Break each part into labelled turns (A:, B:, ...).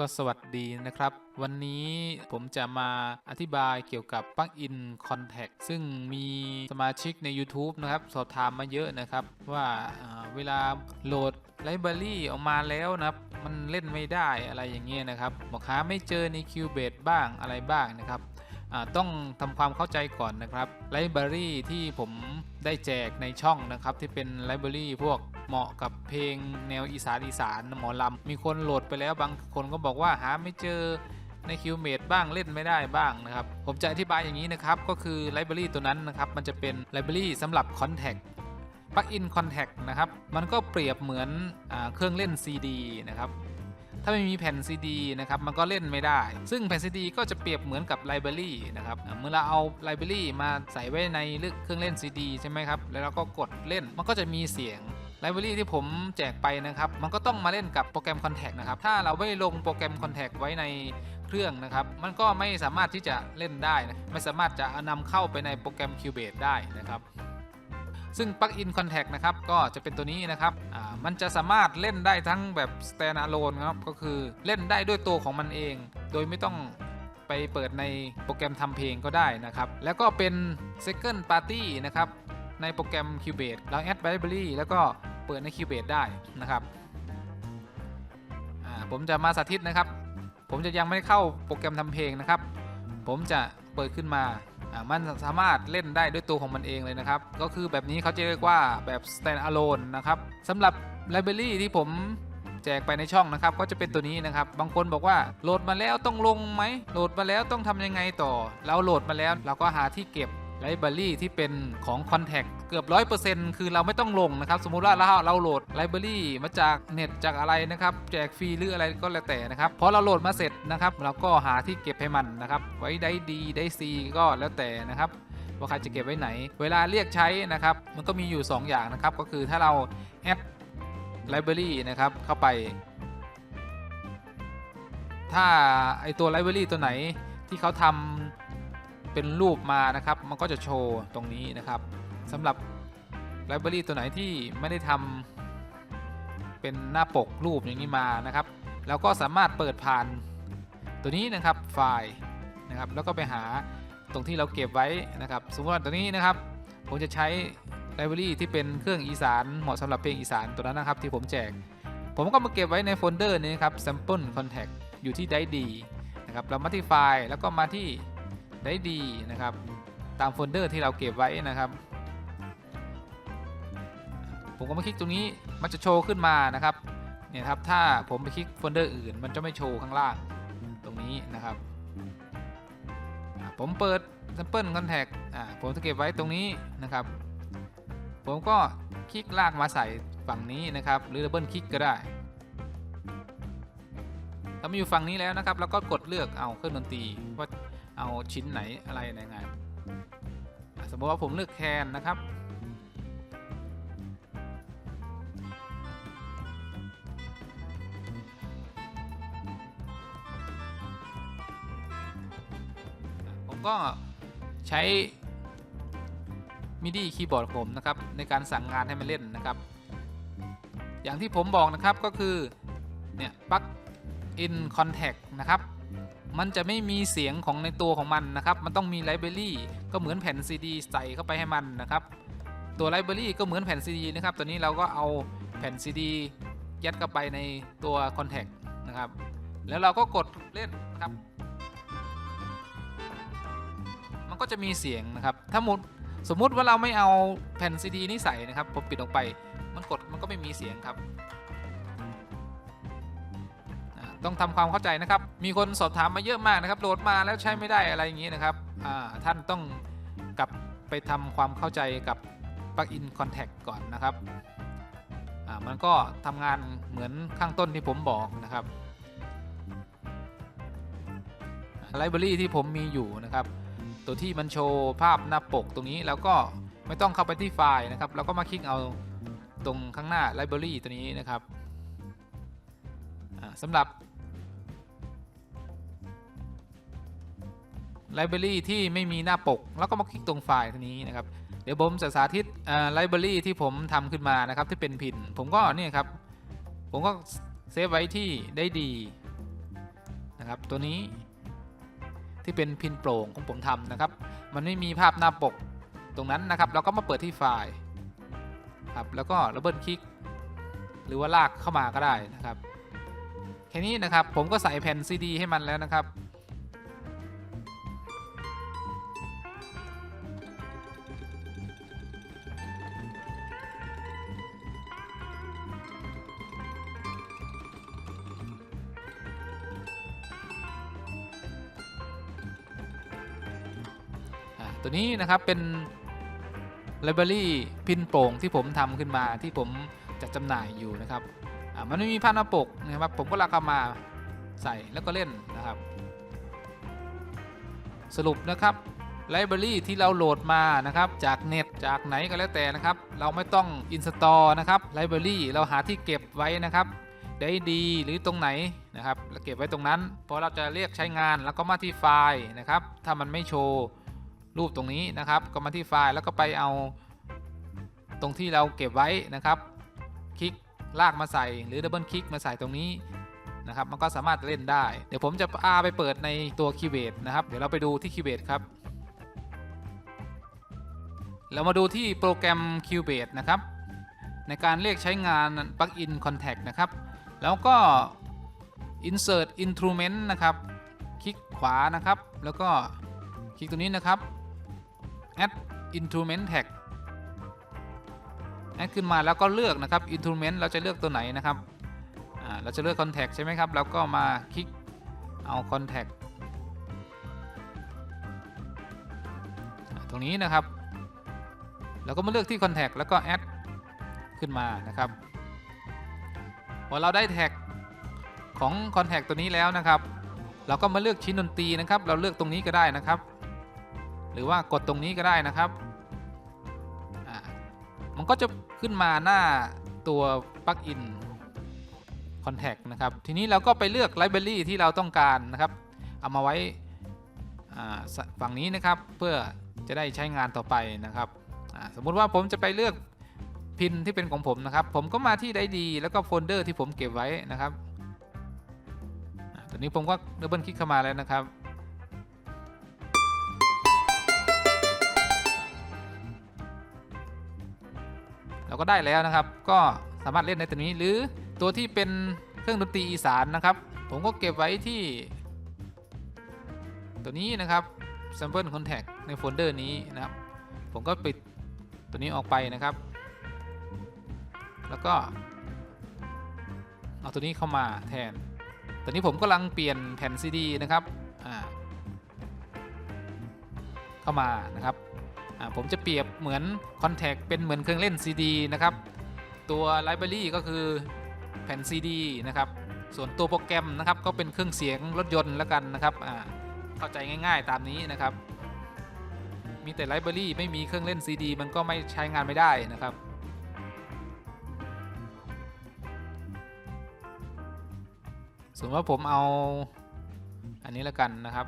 A: ก็สวัสดีนะครับ วันนี้ผมจะมาอธิบายเกี่ยวกับปลั๊กอิน Contact ซึ่งมีสมาชิกใน YouTube นะครับ สอบถามมาเยอะนะครับว่าอ่าเวลาโหลดไลบรารีออกมาแล้วนะครับ มันเล่นไม่ได้อะไรอย่างเงี้ยนะครับบอกหาไม่เจอใน Cubase บ้างอะไรบ้างนะครับต้องทำความเข้าใจก่อนนะครับไลบรารีที่ผมได้แจกในช่องนะครับ ที่เป็นไลบรารีพวก เหมาะกับเพลงแนวอีสานอีสานหมอลำมีคนโหลดไปแล้วบางคนก็บอกว่าหาไม่เจอในคิวเมดบ้างเล่นไม่ได้บ้างนะครับ ผมจะอธิบายอย่างนี้นะครับ ก็คือไลบรารีตัวนั้นนะครับ มันจะเป็นไลบรารีสำหรับ Contact ปลั๊กอิน Contact นะครับ มันก็เปรียบเหมือนอเครื่องเล่น CD นะครับ ถ้าไม่มีแผ่น CD นะครับ มันก็เล่นไม่ได้ ซึ่งแผ่น CD ก็จะเปรียบเหมือนกับไลบรารีนะครับ เมื่อเราเอาไลบรารีมาใส่ไว้ในเครื่องเล่น CD ใช่ไหมครับ แล้วเราก็กดเล่น มันก็จะมีเสียง ไลบรารีที่ผมแจกไปนะครับ มันก็ต้องมาเล่นกับโปรแกรม Contact นะครับ ถ้าเราไม่ลงโปรแกรม Contact ไว้ในเครื่องนะครับ มันก็ไม่สามารถที่จะเล่นได้นะไม่สามารถจะนำเข้าไปในโปรแกรม Cubase ได้นะครับซึ่งปลั๊กอิน Contact นะครับก็จะเป็นตัวนี้นะครับอ่ามันจะสามารถเล่นได้ทั้งแบบ stand alone ครับ ก็คือเล่นได้ด้วยตัวของมันเอง โดยไม่ต้องไปเปิดในโปรแกรมทำเพลงก็ได้นะครับ แล้วก็เป็น second party นะครับ ในโปรแกรม Cubase เราแอด library แล้วก็ เปิดใน Cubase ได้นะครับผมจะมาสาธิตนะครับ ผมจะยังไม่เข้าโปรแกรมทำเพลงนะครับ ผมจะเปิดขึ้นมามันสามารถเล่นได้ด้วยตัวของมันเองเลยนะครับ ก็คือแบบนี้เขาจะเรียกว่าแบบ stand alone นะครับสำหรับ library ที่ผมแจกไปในช่องนะครับ ก็จะเป็นตัวนี้นะครับ บางคนบอกว่าโหลดมาแล้วต้องลงไหมโหลดมาแล้วต้องทำยังไงต่อ เราโหลดมาแล้วเราก็หาที่เก็บ ไลบรารีที่เป็นของ Contact เกือบ 100%คือเราไม่ต้องลงนะครับ สมมุติว่าเราเราโหลดไลบรารีมาจากเน็ตจากอะไรนะครับ แจกฟรีหรืออะไรก็แล้วแต่นะครับพอเราโหลดมาเสร็จนะครับ เราก็หาที่เก็บให้มันนะครับ ไว้ได้ดีได้ซีก็แล้วแต่นะครับว่าใครจะเก็บไว้ไหน เวลาเรียกใช้นะครับ มันก็มีอยู่ 2 อย่างนะครับ ก็คือถ้าเราแอดไลบรารีนะครับเข้าไป ถ้าไอตัวไลบรารีตัวไหนที่เขาทำ เป็นรูปมานะครับ มันก็จะโชว์ตรงนี้นะครับสำหรับไลบรารีตัวไหนที่ไม่ได้ทำเป็นหน้าปกรูปอย่างนี้มานะครับเราก็สามารถเปิดผ่านตัวนี้นะครับไฟล์นะครับ แล้วก็ไปหาตรงที่เราเก็บไว้นะครับ สมมติว่าตัวนี้นะครับ ผมจะใช้ไลบรารีที่เป็นเครื่องอีสานเหมาะสำหรับเพลงอีสานตัวนั้นนะครับ ที่ผมแจก ผมก็มาเก็บไว้ในโฟลเดอร์นี้ครับ sample contact อยู่ที่ได้ดีนะครับเรามาที่ไฟล์แล้วก็มาที่ ได้ดีนะครับ ตามโฟลเดอร์ที่เราเก็บไว้นะครับ ผมก็มาคลิกตรงนี้มันจะโชว์ขึ้นมานะครับเนี่ยครับถ้าผมไปคลิกโฟลเดอร์อื่น มันจะไม่โชว์ข้างล่างตรงนี้นะครับ ผมเปิด sample contact อ่าผมจะเก็บไว้ตรงนี้นะครับ ผมก็คลิกลากมาใส่ฝั่งนี้นะครับ หรือดับเบิลคลิกก็ได้ถ้ามาอยู่ฝั่งนี้แล้วนะครับ แล้วก็กดเลือกเอาเครื่องดนตรีว่า เอาชิ้นไหนอะไรยังไงสมมติว่าผมเลือกแคนนะครับ ผมก็ใช้ MIDI คีย์บอร์ดผมนะครับ ในการสั่งงานให้มันเล่นนะครับ อย่างที่ผมบอกนะครับก็คือ เนี่ยปลั๊กอินคอนแทคนะครับ มันจะไม่มีเสียงของในตัวของมันนะครับ มันต้องมีไลบรารีก็เหมือนแผ่น CD ใส่เข้าไปให้มันนะครับ ตัวไลบรารีก็เหมือนแผ่น CD นะครับตัวนี้เราก็เอาแผ่น CD ยัดเข้าไปในตัว Contact นะครับ แล้วเราก็กดเล่นนะครับ มันก็จะมีเสียงนะครับ ถ้ามุดสมมุติว่าเราไม่เอาแผ่น CD นี้ใส่นะครับ ผมปิดออกไป มันกดมันก็ไม่มีเสียงครับ ต้องทำความเข้าใจนะครับ มีคนสอบถามมาเยอะมากนะครับ โหลดมาแล้วใช้ไม่ได้อะไรอย่างนี้นะครับท่านต้องกลับไปทำความเข้าใจกับปลั๊กอิน Contact ก่อนนะครับมันก็ทำงานเหมือนข้างต้นที่ผมบอกนะครับไลบรารีที่ผมมีอยู่นะครับ ตัวที่มันโชว์ภาพหน้าปกตรงนี้แล้วก็ไม่ต้องเข้าไปที่ไฟล์นะครับ เราก็มาคลิกเอาตรงข้างหน้า Library ตัวนี้นะครับสำหรับ Library ที่ไม่มีหน้าปก แล้วก็มาคลิกตรงไฟล์นี้นะครับ เดี๋ยวผมจะสาธิตอ่า Library ที่ผมทำขึ้นมานะครับที่เป็นพินผมก็เนี่ยครับ ผมก็เซฟไว้ที่ได้ดีนะครับตัวนี้ที่เป็นพินโปร่งของผมทำนะครับ มันไม่มีภาพหน้าปกตรงนั้นนะครับ เราก็มาเปิดที่ไฟล์ครับแล้วก็ระเบิดคลิกหรือว่าลากเข้ามาก็ได้นะครับแค่นี้นะครับผมก็ใส่แผ่นซีดีให้มันแล้วนะครับ ตัวนี้นะครับเป็น library พินโป่งที่ผมทำขึ้นมาที่ผมจะจำหน่ายอยู่นะครับมันไม่มีภาพหน้าปกนะครับผมก็ลากเข้ามาใส่แล้วก็เล่นนะครับ สรุปนะครับ library ที่เราโหลดมานะครับจากเน็ตจากไหนก็แล้วแต่นะครับ เราไม่ต้อง install นะครับ library เราหาที่เก็บไว้นะครับได้ดีหรือตรงไหนนะครับแล้วเก็บไว้ตรงนั้นพอเราจะเรียกใช้งานแล้วก็มาที่ไฟล์นะครับ ถ้ามันไม่โชว์ รูปตรงนี้นะครับก็มาที่ไฟล์แล้วก็ไปเอาตรงที่เราเก็บไว้นะครับ คลิกลากมาใส่หรือดับเบิลคลิกมาใส่ตรงนี้นะครับ มันก็สามารถเล่นได้ เดี๋ยวผมจะอาไปเปิดในตัว Cubase นะครับ เดี๋ยวเราไปดูที่ Cubase ครับ เรามาดูที่โปรแกรม Cubase นะครับ ในการเรียกใช้งาน plugin contact นะครับ แล้วก็ insert instrument นะครับ คลิกขวานะครับ แล้วก็คลิกตัวนี้นะครับ add instrument tag แอดขึ้นมาแล้วก็เลือกนะครับ instrument เราจะเลือกตัวไหนนะครับเราจะเลือก contact ใช่ไหมครับเราก็มาคลิกเอา contact ตรงนี้นะครับ เราก็มาเลือกที่ contact แล้วก็ add ขึ้นมานะครับพอเราได้แท็กของ Contact ตัวนี้แล้วนะครับ เราก็มาเลือกชิ้นดนตรีนะครับ เราเลือกตรงนี้ก็ได้นะครับ หรือว่ากดตรงนี้ก็ได้นะครับมันก็จะขึ้นมาหน้าตัวปลั๊กอิน Contact นะครับ ทีนี้เราก็ไปเลือก Library ที่เราต้องการนะครับ เอามาไว้ฝั่งนี้นะครับเพื่อจะได้ใช้งานต่อไปนะครับ สมมุติว่าผมจะไปเลือกพินที่เป็นของผมนะครับ ผมก็มาที่ไดดี แล้วก็โฟลเดอร์ที่ผมเก็บไว้นะครับตอนนี้ผมก็ดับเบิลคลิกเข้ามาแล้วนะครับ เราก็ได้แล้วนะครับ ก็สามารถเล่นในตัวนี้หรือตัวที่เป็นเครื่องดนตรีอีสานนะครับ ผมก็เก็บไว้ที่ ตัวนี้นะครับ sample contact ในโฟลเดอร์นี้นะครับ ผมก็ปิดตัวนี้ออกไปนะครับ แล้วก็ เอาตัวนี้เข้ามาแทน ตอนนี้ผมกำลังเปลี่ยนแผ่นซีดีนะครับเข้ามานะครับ ผมจะเปรียบเหมือน Contact เป็นเหมือนเครื่องเล่น CD นะครับ ตัว Library ก็คือแผ่น CD นะครับ ส่วนตัวโปรแกรมนะครับก็เป็นเครื่องเสียงรถยนต์แล้วกันนะครับเข้าใจง่ายๆตามนี้นะครับ มีแต่ Library ไม่มีเครื่องเล่น CD มันก็ไม่ใช้งานไม่ได้นะครับสมมติว่าผมเอาอันนี้แล้วกันนะครับ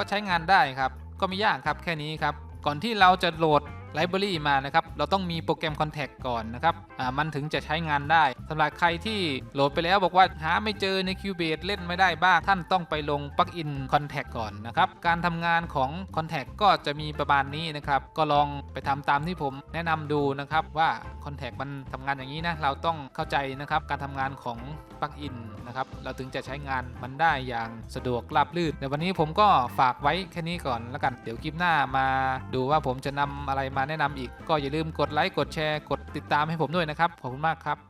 A: ก็ใช้งานได้ครับ ก็ไม่ยากครับแค่นี้ครับ ก่อนที่เราจะโหลดไลบรารีมานะครับ เราต้องมีโปรแกรม Contact ก่อนนะครับอ่ามันถึงจะใช้งานได้ สำหรับใครที่โหลดไปแล้วบอกว่าหาไม่เจอใน Cubase เล่นไม่ได้บ้าง ท่านต้องไปลงปลั๊กอิน Contact ก่อนนะครับ การทำงานของ Contact ก็จะมีประมาณนี้นะครับ ก็ลองไปทำตามที่ผมแนะนำดูนะครับว่า Contact มันทำงานอย่างนี้นะ เราต้องเข้าใจนะครับการทำงานของปลั๊กอินนะครับ เราถึงจะใช้งานมันได้อย่างสะดวกราบรื่นในวันนี้ผมก็ฝากไว้แค่นี้ก่อนแล้วกันเดี๋ยวคลิปหน้ามาดูว่าผมจะนำอะไรมาแนะนำอีก ก็อย่าลืมกดไลค์กดแชร์กดติดตามให้ผมด้วยนะครับขอบคุณมากครับ